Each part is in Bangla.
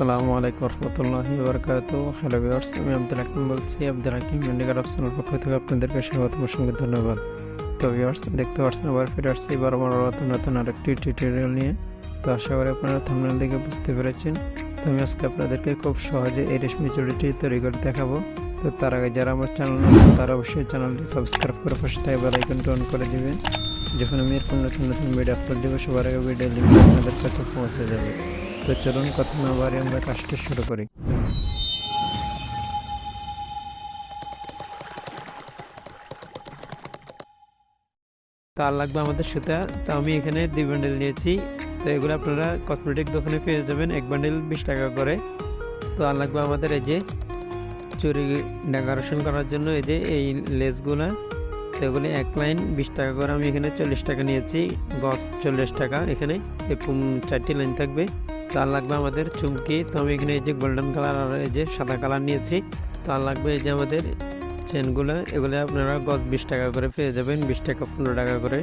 আসসালামু আলাইকুম রহমতুল্লাহি বরকাত হ্যালো ভিউয়ার্স আমি আব্দুল হাকিম বলছি। আব্দুল হাকিম মেন্ডিকার অপশনের পক্ষ থেকে আপনাদেরকে স্বাগত সঙ্গে ধন্যবাদ। তো ভিউয়ার্স দেখতে পাচ্ছেন আবার ফিরে আসছি এবার আমার নতুন নতুন আরেকটি টিউটোরিয়াল নিয়ে। তো আশা করি আপনারা থামনেল দেখে বুঝতে পেরেছেন। তো আমি আজকে আপনাদেরকে খুব সহজে এই রেশমি চুড়িটি তৈরি করে দেখাবো। তো তার আগে যারা আমার চ্যানেল তারা অবশ্যই চ্যানেলটি সাবস্ক্রাইব করে পাশে থাকা বেল আইকনটি অন করে দিবেন। যখন আমি এরকম নতুন নতুন ভিডিও আপলোড দেবো, সবার আগে ভিডিও লিঙ্ক আপনাদের কাছে পৌঁছে যাবে। তো চলুন কথা না বাড়ি আমরা কাজটা শুরু করি। তার লাগবে আমাদের সুতা, তো আমি এখানে দুই বান্ডেল নিয়েছি। তো এগুলো আপনারা কসমেটিক দোকানে পেয়ে যাবেন, এক বান্ডেল বিশ টাকা করে। তো আর লাগবে আমাদের এই যে চুরি ডেকোরেশন করার জন্য এই যে এই লেসগুলো। তো এগুলি এক লাইন বিশ টাকা করে, আমি এখানে চল্লিশ টাকা নিয়েছি গছ চল্লিশ টাকা। এখানে এরকম চারটি লাইন থাকবে। তার লাগবে আমাদের চুমকি। তো আমি এখানে এই যে গোল্ডেন কালার আর এই যে সাদা কালার নিয়েছি, তার লাগবে এই যে আমাদের চেনগুলো এগুলো আপনারা গছ বিশ টাকা করে পেয়ে যাবেন, বিশ টাকা পনেরো টাকা করে।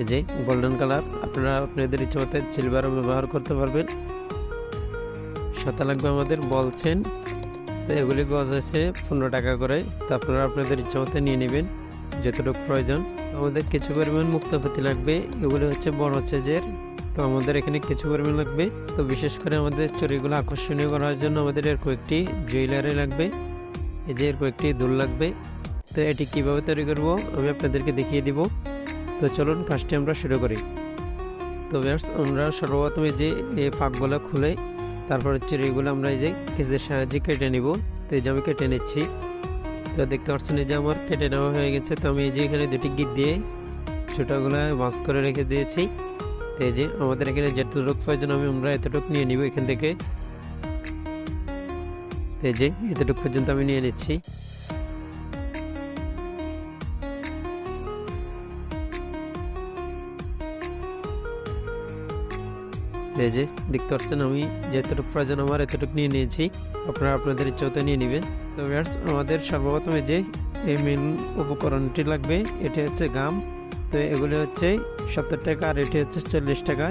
এই যে গোল্ডেন কালার আপনারা আপনাদের ইচ্ছে মতো সিলভারও ব্যবহার করতে পারবেন। সাথে লাগবে আমাদের বল চেন তো এগুলি গজ আছে পনেরো টাকা করে। তো আপনারা আপনাদের ইচ্ছে মতো নিয়ে নেবেন, যতটুকু প্রয়োজন। আমাদের কিছু পরিমাণ মুক্তাপাতি লাগবে, এগুলি হচ্ছে বড় চেজের তো আমাদের এখানে কিছু পরিমাণ লাগবে। তো বিশেষ করে আমাদের চুরিগুলো আকর্ষণীয় করার জন্য আমাদের এর কয়েকটি জুয়েলারি লাগবে। এই যে এর কয়েকটি দুল লাগবে। তো এটি কীভাবে তৈরি করব আমি আপনাদেরকে দেখিয়ে দিব। তো চলুন কাজটি আমরা শুরু করি। তো ব্যাস আমরা সর্বপ্রথমে যে এই ফাঁকগুলো খুলে তারপরে চুরিগুলো আমরা এই যে কেসের সাহায্যে কেটে নিব। তো এই যে আমি কেটে নিচ্ছি। তো দেখতে পাচ্ছেন এই যে আমার কেটে নেওয়া হয়ে গেছে। তো আমি এই যে এখানে দুটি গিট দিয়ে ছোটোগুলো ভাঁজ করে রেখে দিয়েছি। তো এই যে আমাদের এখানে যেটুকু প্রয়োজন, আমি আমরা এতটুকু নিয়ে নিব এখান থেকে। তো এই যে এতটুকু পর্যন্ত আমি নিয়ে নিচ্ছি। এই যে দেখতে পাচ্ছেন আমি যেতটুকু প্রয়োজন আমার এতটুকু নিয়ে নিয়েছি। আপনারা আপনাদের ইচ্ছাতে নিয়ে নেবেন। তো ভিউয়ার্স আমাদের সর্বপ্রথমে যে এই মেন উপকরণটি লাগবে, এটি হচ্ছে গাম তো এগুলি হচ্ছে সত্তর টাকা, আর এটি হচ্ছে চল্লিশ টাকা।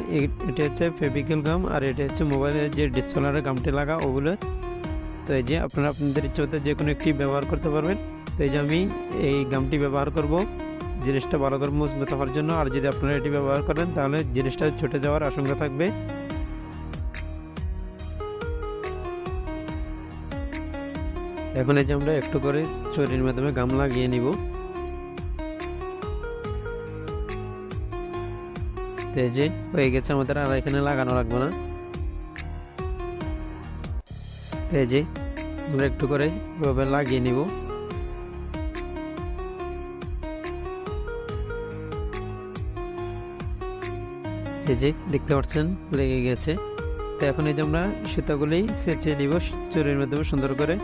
এটি হচ্ছে ফেভিক্যাল গাম, আর এটি হচ্ছে মোবাইলের যে ডিসপ্লের গামটি লাগা, ওগুলো। তো এই যে আপনারা আপনাদের ইচ্ছাতে যে কোনো একটি ব্যবহার করতে পারবেন। তো এই যে আমি এই গামটি ব্যবহার করব। জিনিসটা ভালো করে মজবুত হওয়ার জন্য। আর যদি আপনারা এটি ব্যবহার করেন, তাহলে জিনিসটা ছুটে যাওয়ার আশঙ্কা থাকবে। এখন এই যে আমরা একটু করে চুরির মাধ্যমে গাম লাগিয়ে নিব। এই যে হয়ে গেছে আমাদের আর এখানে লাগানো লাগবে না। এই যে আমরা একটু করে এভাবে লাগিয়ে নিব। এই যে দেখতে পাচ্ছেন, লেগে গেছে। তো এখন এই যে আমরা সুতাগুলি ফেঁচে নিব, চুরির মাধ্যমে সুন্দর করে।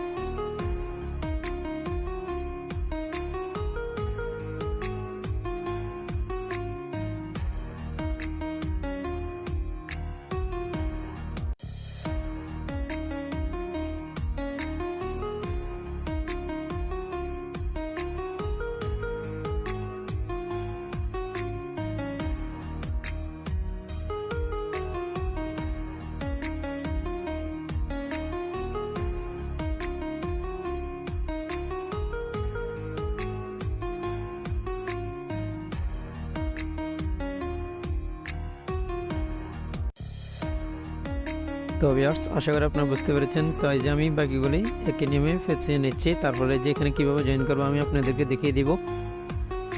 তো ভিউয়ার্স আশা করি আপনারা বুঝতে পেরেছেন। তো এই যে আমি বাকিগুলি একই নিয়মে ফেঁচে নিচ্ছি, তারপরে যে এখানে কীভাবে জয়েন করব আমি আপনাদেরকে দেখিয়ে দিব।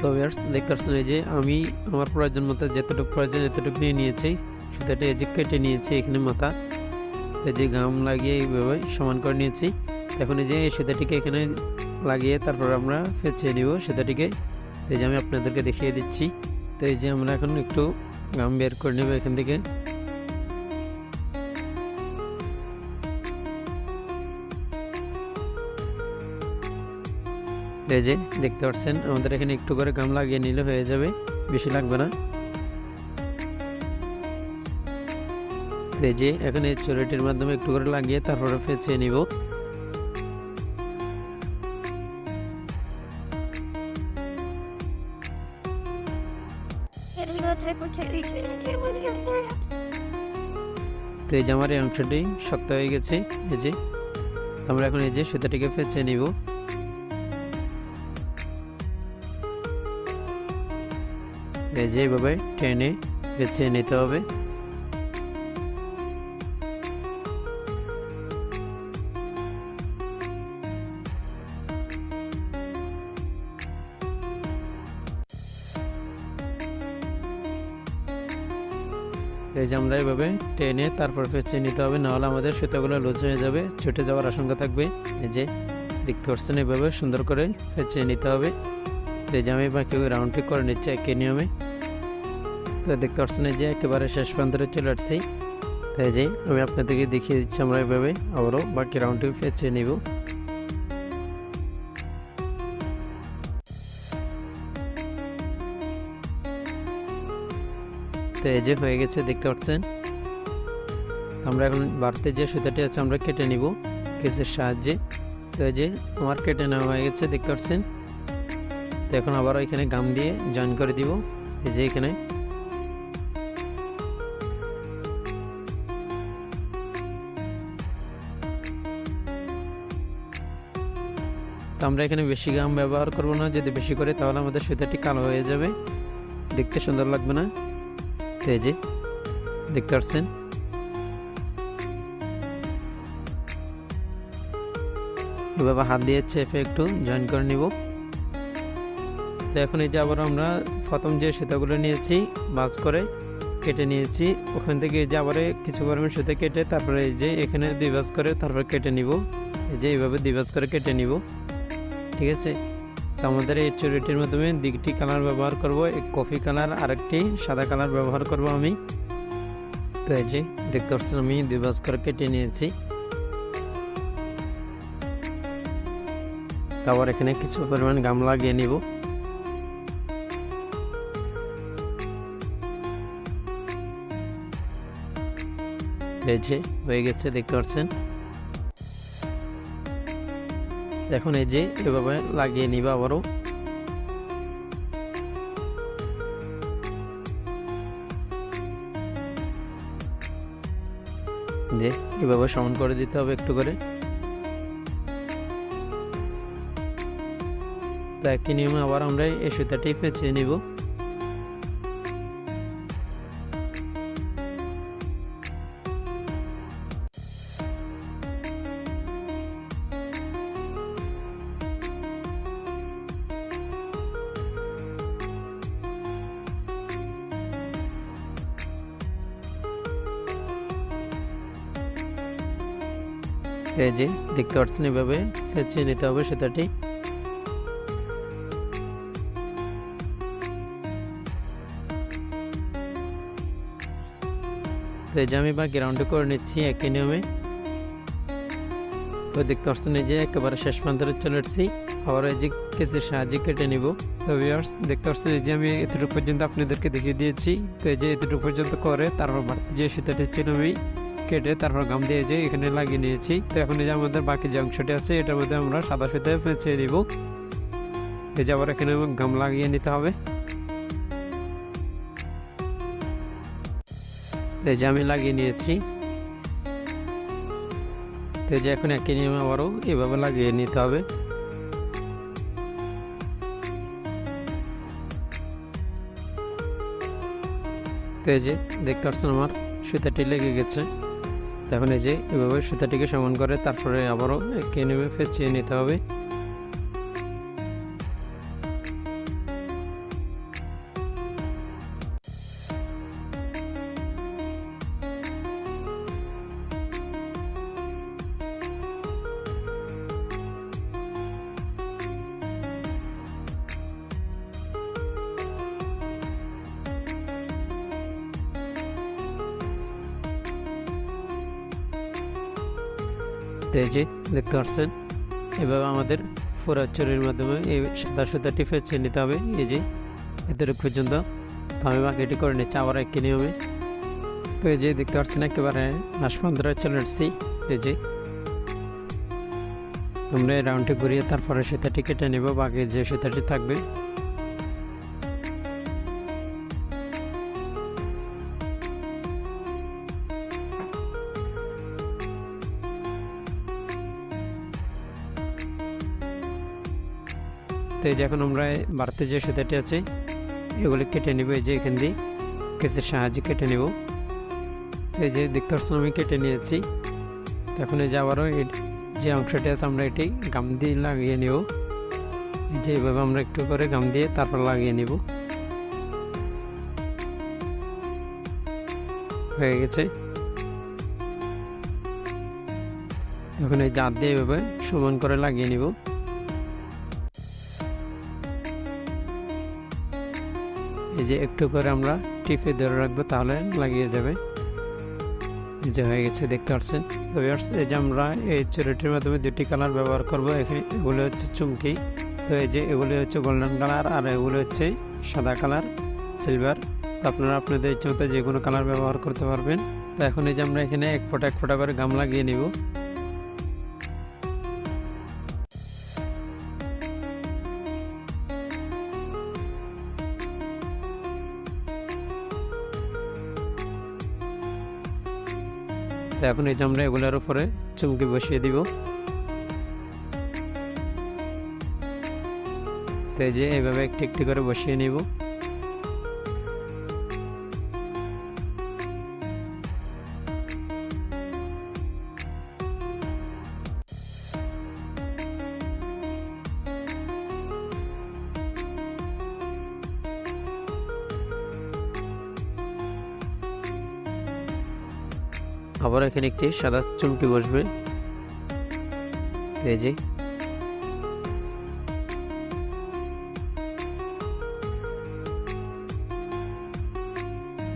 তো ভিউয়ার্স দেখতে পাচ্ছেন যে আমি আমার প্রয়োজন মতো যতটুকু প্রয়োজন এতটুকু নিয়ে নিয়েছি সেটা এই যে কেটে নিয়েছি এখানে মাথা। এই যে গাম লাগিয়ে এইভাবে সমান করে নিয়েছি। এখন এই যে এই সুতাটিকে এখানে লাগিয়ে তারপর আমরা ফেঁচে নিব সুতাটিকে। তো এই যে আমি আপনাদেরকে দেখিয়ে দিচ্ছি। তো এই যে আমরা এখন একটু গাম বের করে নেব এখান থেকে। এই যে দেখতে পাচ্ছেন, আমাদের এখানে একটু করে গাম লাগিয়ে নিলে হয়ে যাবে, বেশি লাগবে না। এই যে এখানে চুরিটির মাধ্যমে একটু করে লাগিয়ে তারপরে ফেঁচে নিব। তো এই যে আমার এই অংশটি শক্ত হয়ে গেছে, এই যে। আমরা এখন এই যে সুতাটিকে ফেঁচে নিব। এই যে এইভাবে টেনে ফেঁচে নিতে হবে। এই যে আমরা এইভাবে টেনে তারপর ফেঁচে নিতে হবে, নাহলে আমাদের সুতাগুলো লুজ হয়ে যাবে, ছুটে যাওয়ার আশঙ্কা থাকবে। এই যে দেখতে পাচ্ছেন এইভাবে সুন্দর করে ফেঁচে নিতে হবে। এই যে আমি বাকি রাউন্ডটি করে নিচ্ছি একই নিয়মে। তো দেখতে পাচ্ছেন যে একেবারে শেষ প্রান্তরে চলে আসছি। তাই যে আমি আপনাদেরকে দেখিয়ে দিচ্ছি আমরা এইভাবে আবারও বাকি রাউন্ডটি ফেঁচে নিব। তো এই যে হয়ে গেছে, দেখতে পাচ্ছেন? আমরা এখন বাড়তে যে সুতাটি আছে আমরা কেটে নিব কেসের সাহায্যে। তো এই যে আমার কেটে নেওয়া হয়ে গেছে, দেখতে পাচ্ছেন? তো এখন আবার এখানে গাম দিয়ে জয়েন করে দিব। এই যে এখানে তো আমরা এখানে বেশি গাম ব্যবহার করব না, যদি বেশি করে তাহলে আমাদের সুতাটি কালো হয়ে যাবে। দেখতে সুন্দর লাগবে না? তো এই যে, দেখতে পাচ্ছেন? এভাবে হাত দিয়ে চেপে একটু জয়েন করে নিব। তো এখন এই যে আবার আমরা প্রথম যে সুতাগুলো নিয়েছি, বাস করে কেটে নিয়েছি, ওখান থেকে এই যে আবার কিছু পরিমাণ সুতা কেটে তারপরে এই যে এখানে দুই বাস করে তারপরে কেটে নিব। এই যে এইভাবে দুই বাস করে কেটে নিব। ঠিক আছে? তো আমাদের এই চুরিটির মাধ্যমে দিকটি কালার ব্যবহার করব, এক কফি কালার আরেকটি সাদা কালার ব্যবহার করব আমি। তো এই যে, দেখতে পাচ্ছেন আমি দুই বাস করে কেটে নিয়েছি। তারপর এখানে কিছু পরিমাণ গাম লাগিয়ে নিব। যে, হয়ে গেছে, দেখতে পাচ্ছেন? এখন এই যে, এভাবে লাগিয়ে নিবা আবারও। যে, এভাবে সমান করে দিতে হবে একটু করে। তো একই নিয়মে আবার আমরা এই সুতাটি ফেঁচে নিব। এই যে, দেখতে পাচ্ছেন এভাবে ফেঁচে নিতে হবে সুতাটি তো এই যে আমি বা গ্রাউন্ডে করে নিচ্ছি একই নিয়মে। দেখতে পাচ্ছেন এই যে একেবারে শেষ প্রান্তরে চলে এসেছি। আবার এই যে কেসের সাহায্যে কেটে নিব। তো ভিউয়ার্স দেখতে পাচ্ছেন এই যে আমি এতটুকু পর্যন্ত আপনাদেরকে দেখিয়ে দিয়েছি। তো এই যে এতটুকু পর্যন্ত করে তারপর বাড়তি যে সুতাটি ছিল আমি কেটে তারপর গাম দিয়ে যে এখানে লাগিয়ে নিয়েছি। তো এখন এই যে আমাদের বাকি যে অংশটি আছে, এটার মধ্যে আমরা সাদা সুতে পেঁচে নিব। এই যে আবার এখানে গাম লাগিয়ে নিতে হবে। এই যে আমি লাগিয়ে নিয়েছি। তো যে এখন একই নিয়মে আবারও এভাবে লাগিয়ে নিতে হবে। তো এই যে দেখতে পাচ্ছেন আমার সুতাটি লেগে গেছে। তখন এই যে এভাবে সুতাটিকে সমান করে তারপরে আবারও একে নেমে ফের চেয়ে নিতে হবে। দেখতে পাচ্ছেন। এভাবে আমাদের ফোরা চুরির মাধ্যমে এই সাদা সুতাটি ফেঁচে নিতে হবে। এই যে, এতটুকু পর্যন্ত তো আমি বাকিটি করে নিচ্ছি, আবার একই নিয়মে। তো এই যে, দেখতে পাচ্ছেন একেবারে লাশ পনেরো চলে এসেছি। এই যে, আমরা এই রাউন্ডটি ঘুরিয়ে তারপরে সুতাটি কেটে নেব, বাকি যে সুতাটি থাকবে। তো এই যে এখন আমরা বাড়তে যে সুতাটি আছে, এগুলি কেটে নিব, এই যে এখান দিয়ে কেসের সাহায্যে কেটে নেব। এই যে দেখতে পাচ্ছেন, আমি কেটে নিয়েছি। এখন এই যে আবারও যে অংশটি আছে, আমরা এটি গাম দিয়ে লাগিয়ে নেব। যে এইভাবে আমরা একটু করে গাম দিয়ে তারপর লাগিয়ে নেব। হয়ে গেছে। এখন এই জাত দিয়ে এভাবে সমান করে লাগিয়ে নিব। এই যে একটু করে আমরা টিপে ধরে রাখব, তাহলে লাগিয়ে যাবে। যে হয়ে গেছে, দেখতে পাচ্ছেন? তো এই যে আমরা এই চুরিটির মাধ্যমে দুটি কালার ব্যবহার করব। এখানে এগুলো হচ্ছে চুমকি, তো এই যে এগুলি হচ্ছে গোল্ডেন কালার আর এগুলো হচ্ছে সাদা কালার সিলভার তো আপনারা আপনাদের ইচ্ছে মতো যে কোনো কালার ব্যবহার করতে পারবেন। তো এখন এই যে আমরা এখানে এক ফোঁটা এক ফোঁটা করে গাম লাগিয়ে নিব। তো এখন এই যে আমরা এগুলোর উপরে চুমকি বসিয়ে দিব। তো এই যে এইভাবে একটি একটি করে বসিয়ে নিব। এখানে একটি সাদা চুমকি বসবে। এই যে।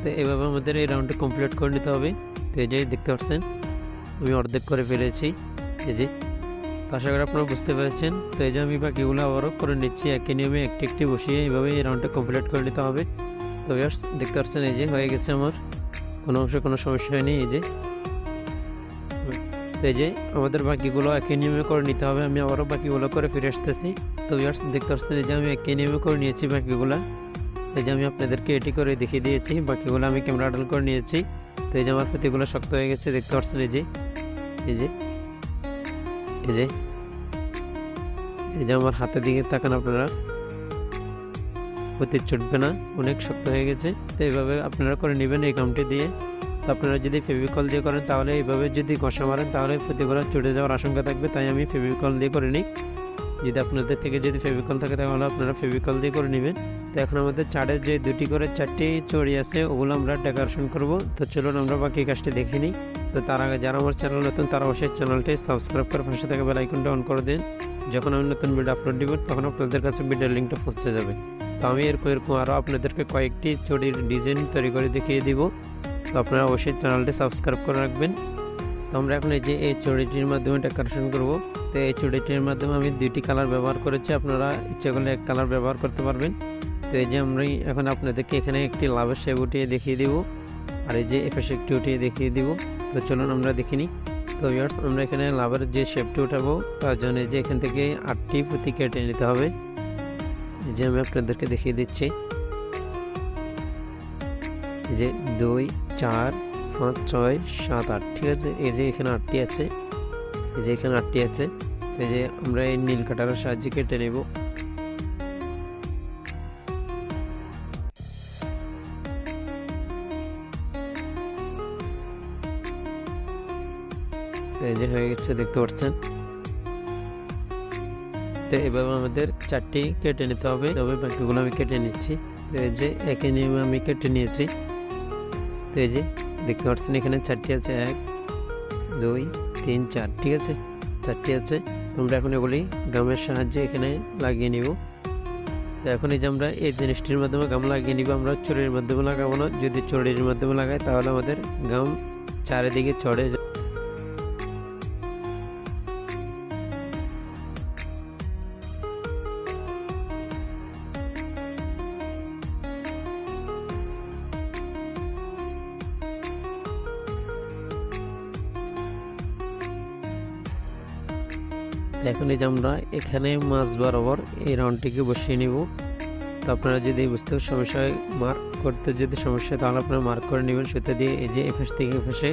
তো এভাবে আমাদের এই রাউন্ডটি কমপ্লিট করে নিতে হবে। তো এই যে, দেখতে পাচ্ছেন, আমি অর্ধেক করে ফেলেছি। এই যে। আশা করি আপনারা বুঝতে পেরেছেন। তো এই যে, আমি বাকিগুলো আবারও করে নিচ্ছি। একই নিয়মে একটি একটি বসিয়ে এইভাবে এই রাউন্ডটা কমপ্লিট করে নিতে হবে। তো দেখতে পাচ্ছেন, এই যে, হয়ে গেছে আমার। কোনো অংশে কোনো সমস্যা হয়নি, এই যে। তো এই যে আমাদের বাকিগুলো একই নিয়মে করে নিতে হবে, আমি আবারও বাকিগুলো করে ফিরে আসতেছি। তো ভিউয়ার্স দেখতে পাচ্ছেন যে আমি একই নিয়মে করে নিয়েছি বাকিগুলো। এই যে আমি আপনাদেরকে এটি করে দেখিয়ে দিয়েছি, বাকিগুলো আমি ক্যামেরা ডাল করে নিয়েছি। তো এই যে আমার প্রতিগুলো শক্ত হয়ে গেছে, দেখতে পাচ্ছেন এই যে এই যে এই যে এই যে আমার হাতের দিকে তাকান আপনারা। প্রতি ছুটবে না, অনেক শক্ত হয়ে গেছে। তো এইভাবে আপনারা করে নেবেন এই কামটি দিয়ে। তো আপনারা যদি ফেভিকল দিয়ে করেন, তাহলে এইভাবে যদি ঘষা মারেন, তাহলে প্রতিগুলো চড়ে যাওয়ার আশঙ্কা থাকবে, তাই আমি ফেভিকল দিয়ে করে নিই। যদি আপনাদের থেকে যদি ফেভিকল থাকে, তাহলে আপনারা ফেভিকল দিয়ে করে নেবেন। তো এখন আমাদের চারের যে দুটি করে চারটি চড়ি আছে, ওগুলো আমরা ডেকোরেশন করব। তো চলুন আমরা বাকি কাজটি দেখে নিই। তো তার আগে যারা আমার চ্যানেল নতুন, তারা অবশ্যই চ্যানেলটি সাবস্ক্রাইব করে পাশে থাকা বেল আইকনটা অন করে দিন। যখন আমি নতুন ভিডিও আপলোড দিব, তখন আপনাদের কাছে ভিডিওর লিঙ্কটা পৌঁছে যাবে। তো আমি এরকম এরকম আরও আপনাদেরকে কয়েকটি চড়ির ডিজাইন তৈরি করে দেখিয়ে দিব। তো আপনারা অবশ্যই চ্যানেলটি সাবস্ক্রাইব করে রাখবেন। তো আমরা এখন এই যে এই চড়িটির মাধ্যমে ডেকোরেশন করব। তো এই চড়িটির মাধ্যমে আমি দুইটি কালার ব্যবহার করেছি, আপনারা ইচ্ছা করলে এক কালার ব্যবহার করতে পারবেন। তো এই যে আমরা এখন আপনাদেরকে এখানে একটি লাভের শেপ উঠিয়ে দেখিয়ে দিব, আর এই যে এপাশে একটি উঠিয়ে দেখিয়ে দিব। তো চলুন আমরা দেখিনি তো ইয়ার্স আমরা এখানে লাভের যে শেপটি উঠাবো, তার জন্য যে এখান থেকে আটটি পুঁতি কেটে নিতে হবে। যে আমি আপনাদেরকে দেখিয়ে দিচ্ছি। যে দুই, চার, পাঁচ, ছয়, সাত, আট, ঠিক আছে? এই যে এখানে আটটি আছে। এই যে এখানে আটটি আছে। এই যে আমরা এই নীল কাটারের সাহায্যে কেটে নেব। এই যে হয়ে গেছে, দেখতে পাচ্ছেন? তো এভাবে আমাদের চারটি কেটে নিতে হবে। তবে বাকিগুলো আমি কেটে নিচ্ছি। তো এই যে একই নিয়মে আমি কেটে নিয়েছি। তো এই যে দেখতে পাচ্ছেন এখানে চারটি আছে, এক, দুই, তিন, চার, ঠিক আছে? চারটি আছে। তোমরা এখন এগুলি গামের সাহায্যে এখানে লাগিয়ে নিব। তো এখন এই যে আমরা এই জিনিসটির মাধ্যমে গাম লাগিয়ে নিব। আমরা চড়ির মাধ্যমে লাগাবো না। যদি চড়ির মাধ্যমে লাগাই, তাহলে আমাদের গাম চারিদিকে চড়ে এই আমরা এখানে মাছ বরাবর এই রাউন্ডটিকে বসিয়ে নিব। তো আপনারা যদি বুঝতে সমস্যা হয় মার্ক করতে যদি সমস্যা হয়, তাহলে আপনারা মার্ক করে নেবেন সেটা দিয়ে, এই যে এফেস থেকে এফেসে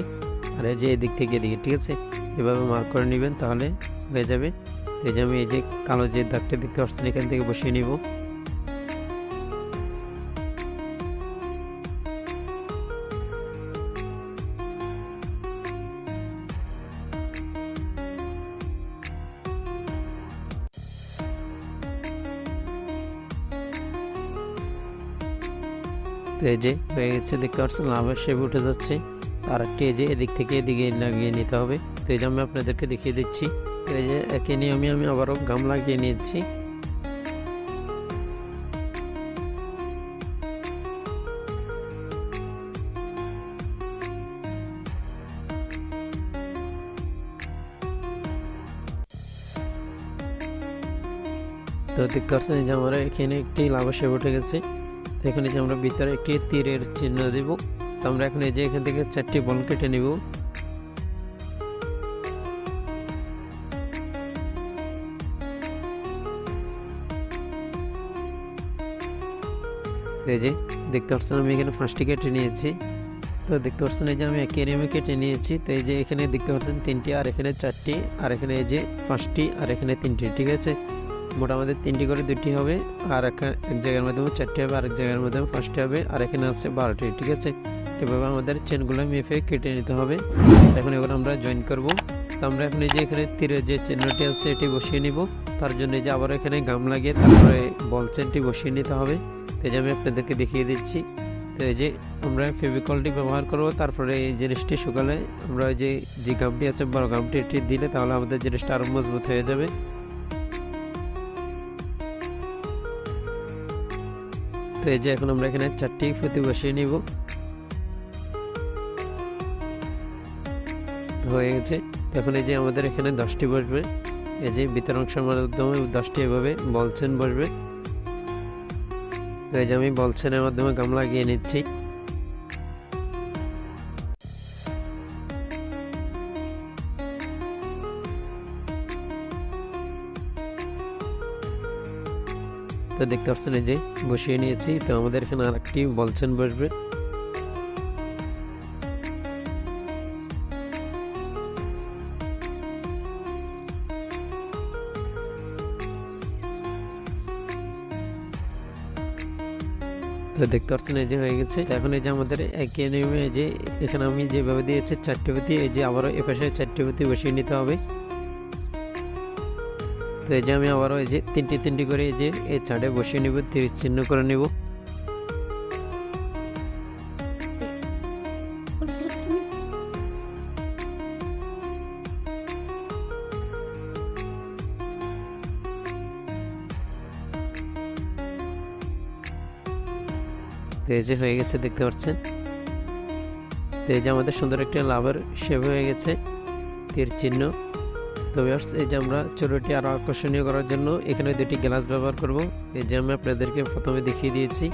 আর এই যে এদিক থেকে এদিকে, ঠিক আছে? এভাবে মার্ক করে নেবেন, তাহলে হয়ে যাবে। এই যে আমি এই যে কালো যে দাগটা দেখতে পাচ্ছেন, এখান থেকে বসিয়ে নিব। তো এই যে হয়ে গেছে, দেখতে পাচ্ছেন, লাভের শেপ উঠে যাচ্ছে। আর একটি এই যে এদিক থেকে এদিকে লাগিয়ে নিতে হবে। তো এই যে আমি আপনাদেরকে দেখিয়ে দিচ্ছি। তো এই যে একই নিয়মে আমি আবারও গাম লাগিয়ে নিয়েছি। তো দেখতে পাচ্ছেন যে আমার এখানে একটি লাভা শেপ উঠে গেছে। এখানে যে আমরা ভিতরে একটি তীরের চিহ্ন দেব। তো আমরা এখন এই যে এখান থেকে চারটি বল কেটে নিব। এই যে দেখতে পাচ্ছেন, আমি এখানে ফার্স্টটি কেটে নিয়েছি। তো দেখতে পাচ্ছেন, এই যে আমি ক্যারিয়ামে কেটে নিয়েছি। তো এই যে এখানে দেখতে পাচ্ছেন তিনটি, আর এখানে চারটি, আর এখানে এই যে পাঁচটি, আর এখানে তিনটি, ঠিক আছে? মোট আমাদের তিনটি করে দুটি হবে, আর এক এক জায়গার মাধ্যমে চারটি হবে আর এক জায়গার মাধ্যমে পাঁচটি হবে, আর এখানে আছে বারোটি, ঠিক আছে? এভাবে আমাদের চেনগুলো মেপে কেটে নিতে হবে। এখন এগুলো আমরা জয়েন করব। তো আমরা এখন যে এখানে তীরের যে চিহ্নটি আছে, এটি বসিয়ে নিব। তার জন্য যে আবার এখানে গাম লাগিয়ে তারপরে বল চেনটি বসিয়ে নিতে হবে। তো যে আমি আপনাদেরকে দেখিয়ে দিচ্ছি। তো এই যে আমরা ফেভিকলটি ব্যবহার করব, তারপরে এই জিনিসটি শুকালে আমরা যে যে গামটি আছে, বড় গামটি এটি দিলে তাহলে আমাদের জিনিসটা আরও মজবুত হয়ে যাবে। তো এই যে এখন আমরা এখানে চারটি ফুতি বসিয়ে নিব। হয়ে গেছে। এখন এই যে আমাদের এখানে দশটি বসবে। এই যে ভিতর অংশের মাধ্যমে দশটি এভাবে বলছেন বসবে। তো এই যে আমি বলছেনের মাধ্যমে গামলা গিয়ে নিচ্ছি। তো দেখতে পাচ্ছেন, এই যে বসিয়ে নিয়েছি। তো আমাদের এখানে আরেকটি বলছেন বসবে। তো দেখতে পাচ্ছেন, এই যে হয়ে গেছে। এখন এই যে আমাদের একই নিয়মে যে এখানে আমি যেভাবে দিয়েছি, চারটে পুঁতি, এই যে আবারও এপাশে চারটে পুঁতি বসিয়ে নিতে হবে। তো এই যে আমি আবারও এই যে তিনটি তিনটি করে এই যে এই চাটে বসিয়ে নিব তিরিশ চিহ্ন করে নিব। তো এই যে হয়ে গেছে, দেখতে পাচ্ছেন? তো এই যে আমাদের সুন্দর একটা লাভের শেপ হয়ে গেছে তীর চিহ্ন তো ভিউয়ার্স এই যে আমরা চুরোটি আরও আকর্ষণীয় করার জন্য এখানে দুটি গ্লাস ব্যবহার করব। এই যে আমি আপনাদেরকে প্রথমে দেখিয়ে দিয়েছি।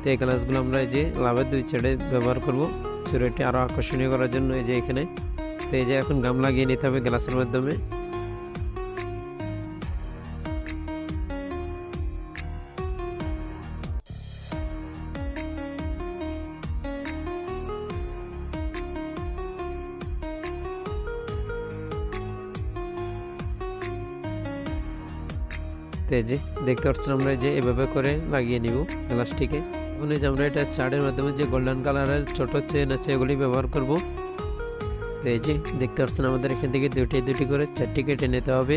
তো এই গ্লাসগুলো আমরা এই যে লাভের দুই চেড়ে ব্যবহার করব। চুরোটি আরও আকর্ষণীয় করার জন্য এই যে এখানে। তো এই যে এখন গাম লাগিয়ে নিতে হবে গ্লাসের মাধ্যমে। এই যে, দেখতে পাচ্ছেন আমরা যে, এভাবে করে লাগিয়ে নিব প্লাস্টিকে এখন এই যে আমরা এটা চার্টের মাধ্যমে যে গোল্ডেন কালারের ছোট চেন আছে, এগুলি ব্যবহার করব। তো এই যে, দেখতে পাচ্ছেন আমাদের এখান থেকে দুটি দুটি করে চারটি কেটে নিতে হবে।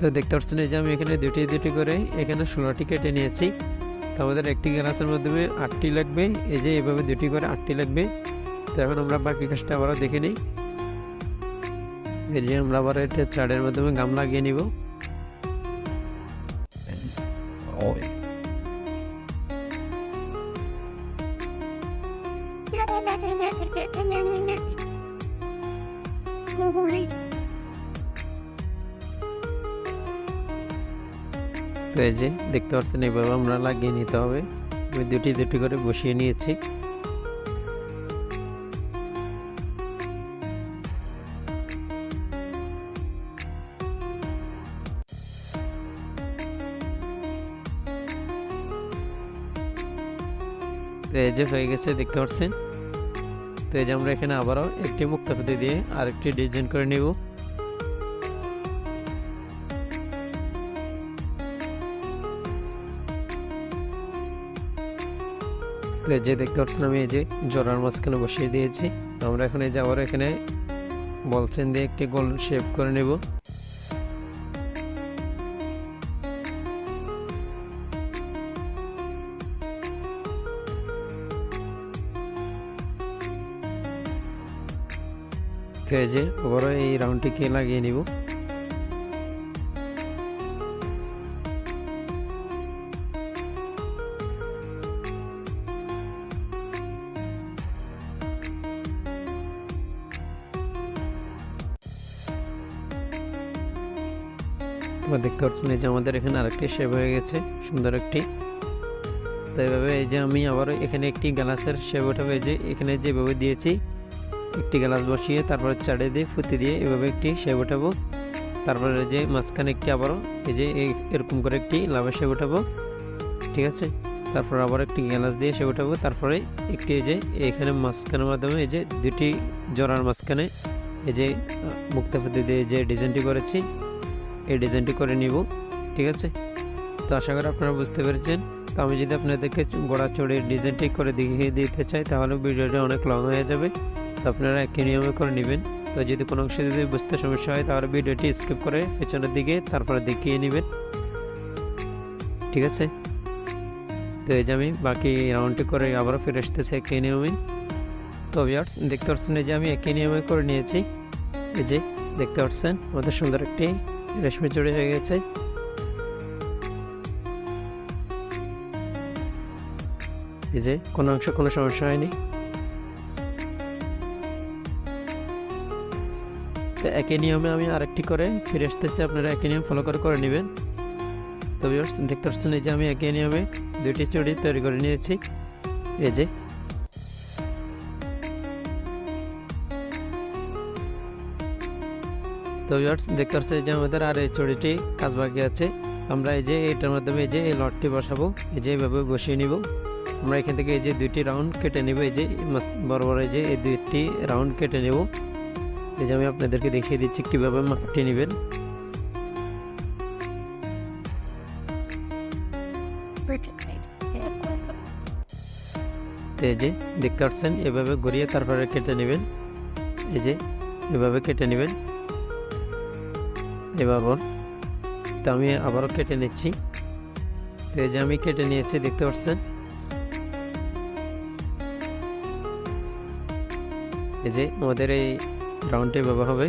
তো দেখতে পাচ্ছেন এই যে আমি এখানে দুটি দুটি করে এখানে ষোলোটি কেটে নিয়েছি। তো আমাদের একটি গ্লাসের মাধ্যমে আটটি লাগবে। এই যে এভাবে দুটি করে আটটি লাগবে। তো এখন আমরা বাকি গাছটা আবারও দেখে নিই। এই যে আমরা আবার এটা চারের মাধ্যমে গাম লাগিয়ে নিব। দেখতে পাচ্ছেন, এইভাবে আমরা লাগিয়ে নিতে হবে। আমি দুটি দুটি করে বসিয়ে নিয়েছি। তো এই যে হয়ে গেছে, দেখতে পাচ্ছেন? তো এই যে আমরা এখানে আবারও একটি মুক্তাফুতি দিয়ে আরেকটি ডিজাইন করে নেব। যে দেখতে পাচ্ছেন আমি এই যে জোড়ার মাঝখানে বসিয়ে দিয়েছি। তো আমরা এখানে এই যে আবার এখানে বলছেন দিয়ে একটি গোল শেপ করে নেব। তো এই যে আবারও এই রাউন্ডটিকে লাগিয়ে নিব। দেখতে পাচ্ছেন এই যে আমাদের এখানে আরেকটি শেপ হয়ে গেছে, সুন্দর একটি। তো এইভাবে এই যে আমি আবার এখানে একটি গ্লাসের শেপ এই যে এখানে যেভাবে দিয়েছি, একটি গ্লাস বসিয়ে তারপরে চাড়ে দিয়ে ফুতে দিয়ে এভাবে একটি শেপ উঠাবো। তারপরে যে মাঝখানে একটি আবারও, এই যে এরকম করে একটি লাভের শেপ উঠাবো, ঠিক আছে? তারপর আবার একটি গ্লাস দিয়ে শেপ উঠাবো, তারপরে একটি এই যে এখানে মাঝখানের মাধ্যমে এই যে দুটি জোড়ার মাঝখানে এই যে মুক্তা ফুতে দিয়ে যে ডিজাইনটি করেছি এই ডিজাইনটি করে নিব, ঠিক আছে? তো আশা করি আপনারা বুঝতে পেরেছেন। তো আমি যদি আপনাদেরকে গোড়া চড়ের ডিজাইনটি করে দেখিয়ে দিতে চাই, তাহলে ভিডিওটা অনেক লং হয়ে যাবে। তো আপনারা একই নিয়মে করে নেবেন। তো যদি কোনো অংশে যদি বুঝতে সমস্যা হয়, তাহলে ভিডিওটি স্কিপ করে পেছনের দিকে তারপরে দেখিয়ে নেবেন। ঠিক আছে? তো এই যে আমি বাকি রাউন্ডটি করে আবারও ফিরে আসতেছি একই নিয়মে। তো ভিউয়ার্স, দেখতে পাচ্ছেন এই যে আমি একই নিয়মে করে নিয়েছি। এই যে দেখতে পাচ্ছেন, আমাদের সুন্দর একটি রেশমি চড়ি হয়ে গেছে। এই যে কোনো অংশ কোনো সমস্যা হয়নি। তো একই নিয়মে আমি আরেকটি করে ফিরে আসতেছি। আপনারা একই নিয়ম ফলো করে করে নেবেন। তো viewers, দেখতে পাচ্ছেন এই যে আমি একই নিয়মে দুইটি চুড়ি তৈরি করে নিয়েছি। এই যে তো ভিউয়ার্স দেখতে পাচ্ছেন এই যে আমাদের আর এই চড়িটি কাজ বাকি আছে আমরা এই যে এটার মাধ্যমে এই যে এই লটটি বসাবো এই যে এইভাবে বসিয়ে নিব আমরা এখান থেকে এই যে দুইটি রাউন্ড কেটে নেব এই যে বড় বড় এই যে এই দুইটি রাউন্ড কেটে নেব এই যে আমি আপনাদেরকে দেখিয়ে দিচ্ছি কীভাবে মাপটি নেবেন এই যে দেখতে পাচ্ছেন এভাবে ঘুরিয়ে তারপরে কেটে নেবেন এই যে এভাবে কেটে নেবেন এবার তো আমি আবারও কেটে নিচ্ছি। তো এই যে আমি কেটে নিয়েছি, দেখতে পাচ্ছেন? এই যে আমাদের এই রাউন্ডটি এভাবে হবে।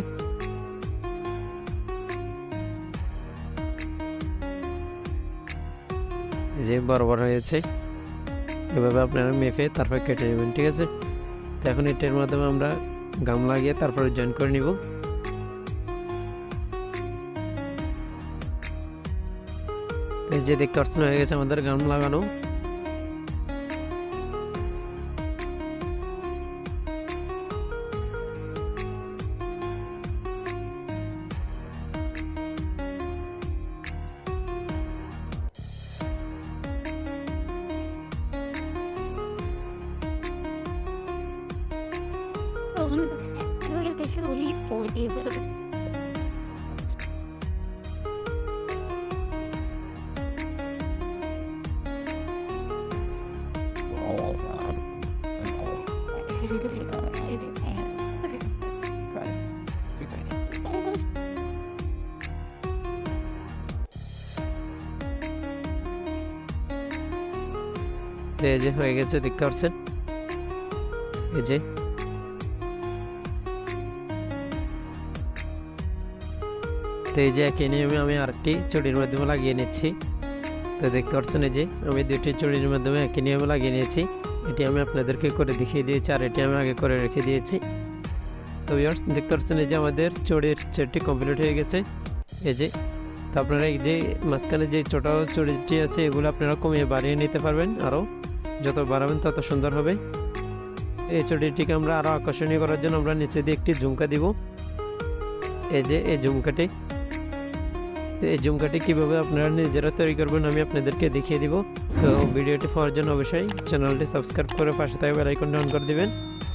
এই যে বরাবর হয়েছে। এভাবে আপনারা মেপে তারপর কেটে নেবেন, ঠিক আছে? তো এখন এটার মাধ্যমে আমরা গাম লাগিয়ে তারপরে জয়েন করে নিব। এই যে দেখতে পাচ্ছেন হয়ে গেছে আমাদের গাম লাগানো তো যে হয়ে গেছে, দেখতে পাচ্ছেন এই যে। তো এই যে একই নিয়মে আমি আরেকটি চুড়ির মাধ্যমে লাগিয়ে নিচ্ছি। তো দেখতে পাচ্ছেন এই যে, আমি দুটি চুড়ির মাধ্যমে একই নিয়মে লাগিয়ে নিয়েছি। এটি আমি আপনাদেরকে করে দেখিয়ে দিয়েছি আর এটি আমি আগে করে রেখে দিয়েছি। তো ভিউয়ার্স দেখতে পাচ্ছেন এই যে আমাদের চুড়ির সেটটি কমপ্লিট হয়ে গেছে। এই যে, তো আপনারা এই যে মাঝখানে যে ছোট চুড়িটি আছে, এগুলো আপনারা কমিয়ে বাড়িয়ে নিতে পারবেন আরও। যত বাড়াবেন তত সুন্দর হবে। এই চুড়িটিকে আমরা আরও আকর্ষণীয় করার জন্য আমরা নিচে দিয়ে একটি ঝুমকা দিব। এই যে, এই ঝুমকাটি। তো এই ঝুমকাটি কীভাবে আপনারা নিজেরা তৈরি করবেন আমি আপনাদেরকে দেখিয়ে দিব। তো ভিডিওটি পাওয়ার জন্য অবশ্যই চ্যানেলটি সাবস্ক্রাইব করে পাশে থাকা বেল আইকনটি অন করে দিবেন।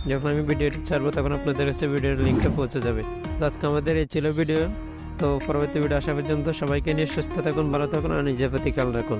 যখন আমি ভিডিওটি ছাড়বো তখন আপনাদের কাছে ভিডিওর লিঙ্কটা পৌঁছে যাবে। তো আজকে আমাদের এই ছিল ভিডিও। তো পরবর্তী ভিডিও আসা পর্যন্ত সবাইকে নিয়ে সুস্থ থাকুন, ভালো থাকুন আর নিজের প্রতি খেয়াল রাখুন।